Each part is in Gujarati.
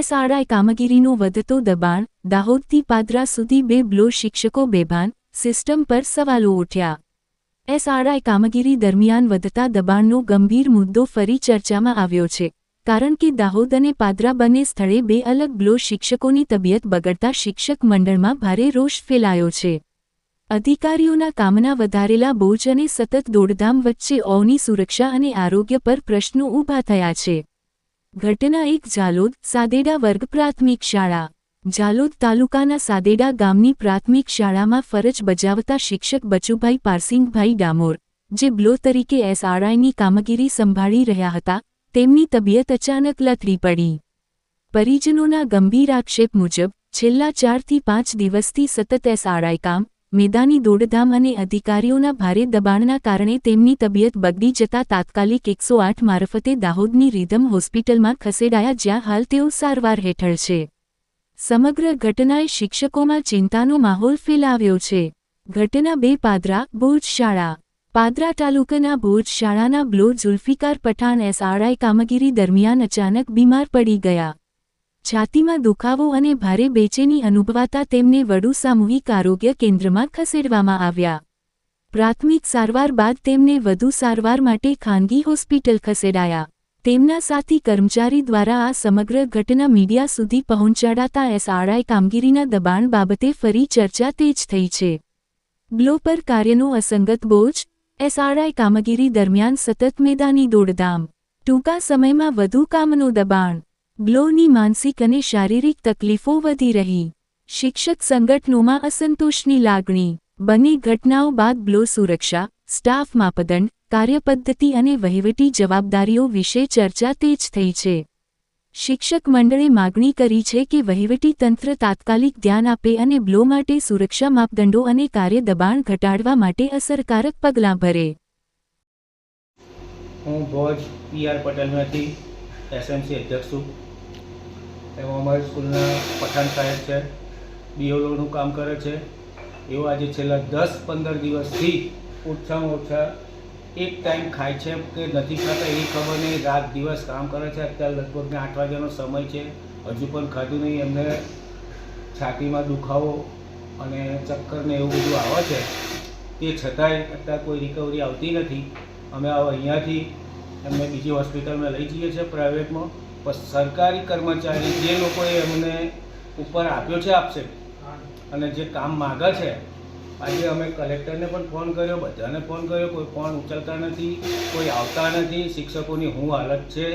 એસઆરઆઈ કામગીરીનો વધતો દબાણ, દાહોદથી પાદરા સુધી બે બ્લો શિક્ષકો બેભાન, સિસ્ટમ પર સવાલો ઉઠ્યા. એસઆરઆઈ કામગીરી દરમિયાન વધતા દબાણનો ગંભીર મુદ્દો ફરી ચર્ચામાં આવ્યો છે, કારણ કે દાહોદ અને પાદરા બંને સ્થળે બે અલગ બ્લો શિક્ષકોની તબિયત બગડતા શિક્ષક મંડળમાં ભારે રોષ ફેલાયો છે. અધિકારીઓના કામના વધારેલા બોજ અને સતત દોડધામ વચ્ચે ઓની સુરક્ષા અને આરોગ્ય પર પ્રશ્નો ઊભા થયા છે. ઘટના એક જાલોદ સાદેડા વર્ગ પ્રાથમિક શાળા. જાલોદ તાલુકાના સાદેડા ગામની પ્રાથમિક શાળામાં ફરજ બજાવતા શિક્ષક બચુભાઈ પારસિંગભાઈ ડામોર, જે બ્લો તરીકે એસઆરઆઈની કામગીરી સંભાળી રહ્યા હતા, તેમની તબિયત અચાનક લથડી પડી. પરિજનોના ગંભીર આક્ષેપ મુજબ, છેલ્લા ચારથી પાંચ દિવસથી સતત એસઆરઆઈ કામ મેદાની દોડધામ અને અધિકારીઓના ભારે દબાણના કારણે તેમની તબિયત બગડી જતા તાત્કાલિક એકસો આઠ મારફતે દાહોદની રીધમ હોસ્પિટલમાં ખસેડાયા જ્યાં હાલ તેઓ સારવાર હેઠળ છે. સમગ્ર ઘટનાએ શિક્ષકોમાં ચિંતાનો માહોલ ફેલાવ્યો છે. ઘટના બે પાદરા, ભુજ શાળા. પાદરા તાલુકાના ભુજ શાળાના બ્લો જુલ્ફિકાર પઠાણ એસઆરઆઈ કામગીરી દરમિયાન અચાનક બીમાર પડી ગયા. છાતીમાં દુખાવો અને ભારે બેચેની અનુભવાતા તેમને વડુ સામૂહિક આરોગ્ય કેન્દ્રમાં ખસેડવામાં આવ્યા. પ્રાથમિક સારવાર બાદ તેમને વધુ સારવાર માટે ખાનગી હોસ્પિટલ ખસેડાયા. તેમના સાથી કર્મચારી દ્વારા આ સમગ્ર ઘટના મીડિયા સુધી પહોંચાડાતા એસઆરઆઈ કામગીરીના દબાણ બાબતે ફરી ચર્ચા તેજ થઈ છે. બ્લો પર કાર્યનો અસંગત બોજ, એસઆરઆઈ કામગીરી દરમિયાન સતત મેદાની દોડધામ, ટૂંકા સમયમાં વધુ કામનું દબાણ બ્લોની માનસિક અને શારીરિક તકલીફો વધી રહી. શિક્ષક સંગઠનોમાં અસંતોષની લાગણી. બંને ઘટનાઓ બાદ બ્લો સુરક્ષા, સ્ટાફ માપદંડ, કાર્યપદ્ધતિ અને વહીવટી જવાબદારીઓ વિશે ચર્ચા તેજ થઈ છે. શિક્ષક મંડળે માગણી કરી છે કે વહીવટી તંત્ર તાત્કાલિક ધ્યાન આપે અને બ્લો માટે સુરક્ષા માપદંડો અને કાર્ય દબાણ ઘટાડવા માટે અસરકારક પગલાં ભરે. હું ભોજ પી આર પટેલમાંથી એસએમસી અધ્યક્ષ છું. એમાં અમારી સ્કૂલના પઠાણ સાહેબ છે બીઓલોનું કામ કરે છે. એઓ આજે છેલ્લા દસ પંદર દિવસથી ઓછામાં ઓછા એક ટાઈમ ખાય છે કે નથી ખાતા એની ખબર નહીં. રાત દિવસ કામ કરે છે. અત્યારે લગભગ આઠ વાગ્યાનો સમય છે. હજુ પણ ખાધું નહીં. એમને છાતીમાં દુખાવો અને ચક્કર ને એવું બધું આવે છે. તે છતાંય અત્યારે કોઈ રિકવરી આવતી નથી. અમે હવે અહીંયાથી એમને બીજી હોસ્પિટલમાં લઈ જઈએ છીએ પ્રાઇવેટમાં પણ સરકારી કર્મચારી જે લોકોએ એમને ઉપર આપ્યો છે આપશે, અને જે કામ માગે છે, આજે અમે કલેક્ટરને પણ ફોન કર્યો, બધાને ફોન કર્યો, કોઈ ફોન ઉચલતા નથી, કોઈ આવતા નથી, શિક્ષકોની હું હાલત છે,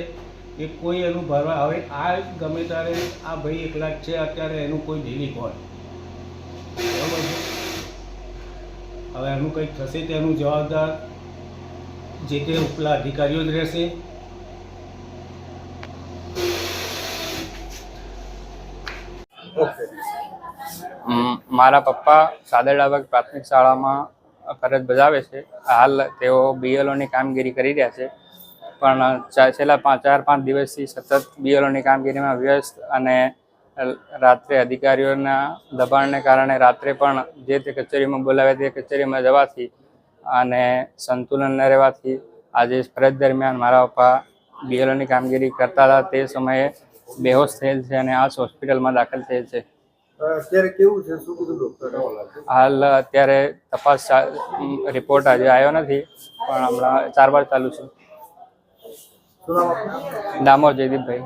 એ કોઈ એનું ભરવા, હવે આ ગમે ત્યારે આ ભાઈ એકલા જ છે, અત્યારે એનું કોઈ ડેલી કોણ? બરાબર હવે એનું કંઈક થશે તેનું જવાબદાર જે તે ઉપલા અધિકારીઓ જ રહેશે મારા પપ્પા સાદરડાબાગ પ્રાથમિક શાળામાં ફરજ બજાવે છે. હાલ તેઓ બીએલઓની કામગીરી કરી રહ્યા છે. પણ છેલ્લા પાંચ ચાર, પાંચ દિવસથી સતત બીએલઓની કામગીરીમાં વ્યસ્ત અને રાત્રે અધિકારીઓના દબાણને કારણે રાત્રે પણ જે તે કચેરીમાં બોલાવે તે કચેરીમાં જવાથી અને સંતુલન ન રહેવાથી આજે ફરજ દરમિયાન મારા પપ્પા બીએલઓની કામગીરી કરતા હતા. તે સમયે બેહોશ થયેલ છે અને આ હોસ્પિટલમાં દાખલ થયેલ છે. અત્યારે કેવું છે? શું કીધું ડોક્ટરે હાલ અત્યારે તપાસ રિપોર્ટ આજે આવ્યો નથી પણ હમણાં ચાર વાર ચાલુ છે? ડામોર જયદીપભાઈ